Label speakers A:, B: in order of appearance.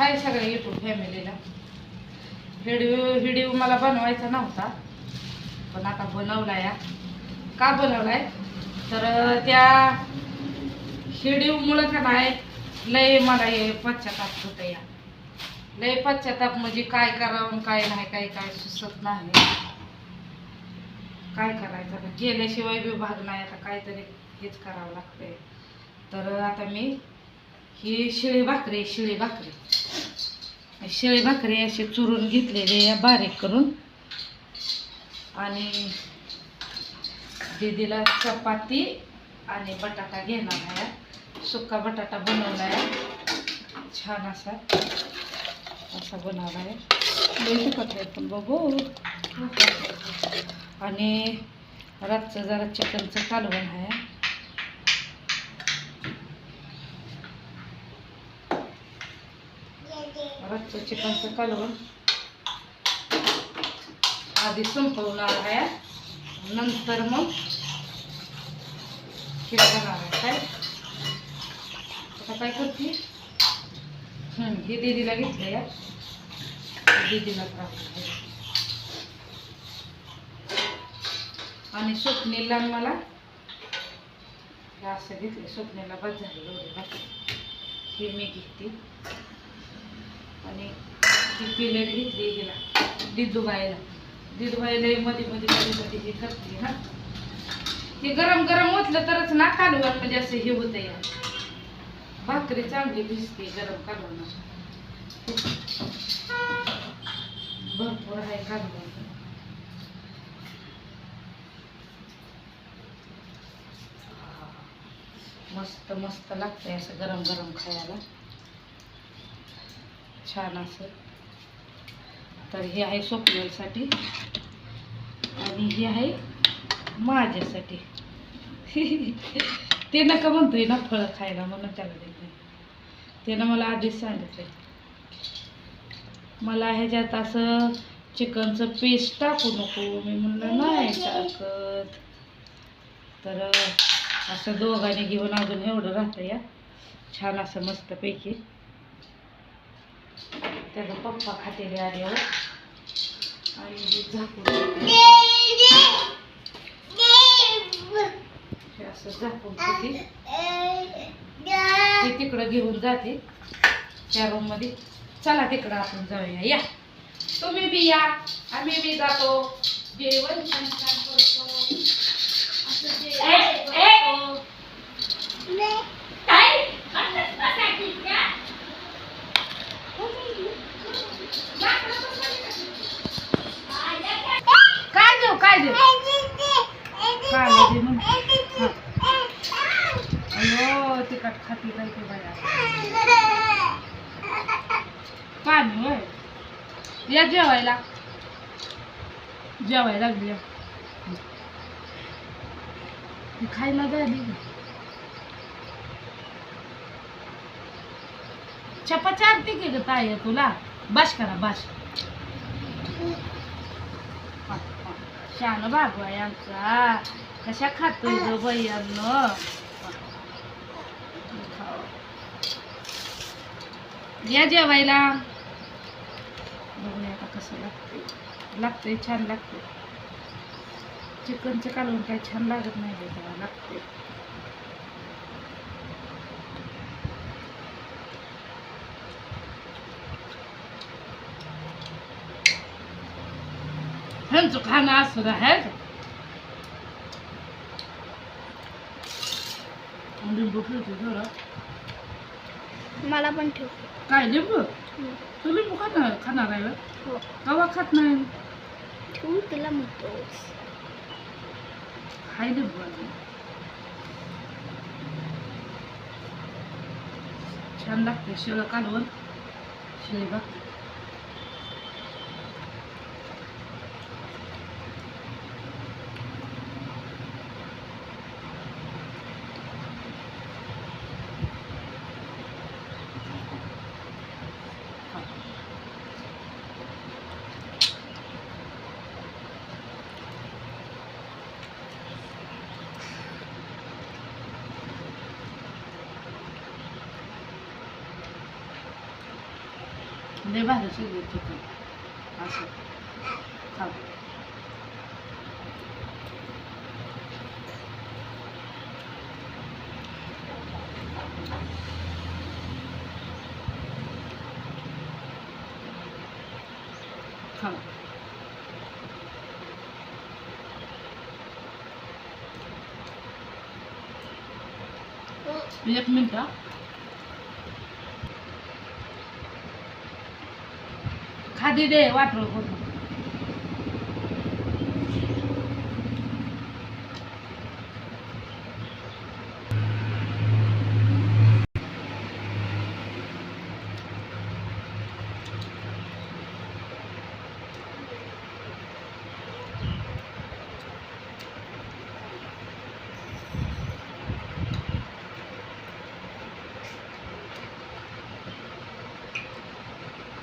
A: हाय सगळ्या इथून फॅमिलीला व्हिडिओ व्हिडिओ मला बनवायचा नव्हता पण आता बनवला या का बनवलाय? तर त्या व्हिडिओमुळं का नाही लय मला हे पश्चाताप होतं या लय पश्चाताप म्हणजे काय करावं काय नाही काय काय सुचत नाही. काय करायचं आता? गेल्याशिवाय विभाग नाही आता काहीतरी हेच करावं लागतंय. तर आता मी ही शिळी भाकरी शिळी भाकरी. शिळी भाकरी असे चुरून घेतलेले या बारीक करून. आणि दीदीला चपाती आणि बटाटा घेणार आहे. सुका बटाटा बनवला आहे. छान असा असा बनवला आहे. पण बघू. आणि रातचं जरा चिकनचं कालवण आहे. रातचं चिकनचं कालवण. आधी संपवणार आहे. नंतर मग हे आहे. काय? आता काय करते? ही हे दीदीला घेतलं या. दीदीला आणि स्वप्नीला मला हे असं घेतलं. स्वप्नीला बस झाली एवढी बाकी हे मी घेते. अशी पिलेट घेतली हिला दिदूबाईला. दिदूबाईला मध्ये मध्ये मध्ये मध्ये हे करते ना हे गरम गरम ओतलं तरच ना कालवण म्हणजे असं हे होतं या भाकरी चांगली भिजते गरम कालवण भरपूर आहे कालवण. मस्त मस्त लागतंय असं गरम गरम खायला. छान असं. तर हे आहे स्वप्नलसाठी आणि हे आहे माझ्यासाठी. ते नका म्हणतोय ना फळं खायला म्हणून त्याला देत नाही त्यानं मला आधीच सांगितलं मला ह्याच्यात असं चिकनचं पेस्ट टाकू नको. मी म्हणलं नाही टाकत. तर असं दोघांनी घेऊन अजून एवढं राहतं या. छान असं मस्तपैकी. त्याचा पप्पा खातेले आल्यावर हो. आणि हे झाकून असं झाकून ठेवते. तिकडं घेऊन जाते. त्या रूममध्ये. चला तिकडं आपण जाऊया. या. तुम्ही बी या. आम्ही बी जातो. जेवण छान छान करतो असं जेवण करतो. काय देऊ काय देऊ काय दे मग अयो तिखट खाती ते बाया पाणी होय? या जेवायला. जेवायला लागली या. ती खायला झाली का? चपा की ग ताई तुला? बाश करा बाश शान बाबा यांचा कशा खातोय ग बयानं या जेवायला. बघूया आता कसं लागते लागते छान लागते चिकनचं कालवून काही छान लागत नाही बे त्याला लागते खाना खाणं असं आहे लिंबू ठेवते जरा.
B: मला पण ठेव.
A: काय लिंबू? तू लिंबू खाणार खाणार आहे
B: हो.
A: कवा खात नाही.
B: तू तिला म्हणतोस
A: हाय लिंबू अजून. छान लागते शिळं कालवण शिळी भाकरी. 내 말을 쓰고 있거든. 아서 가. 가. 몇 분입니다? खादी दे वाटलं करून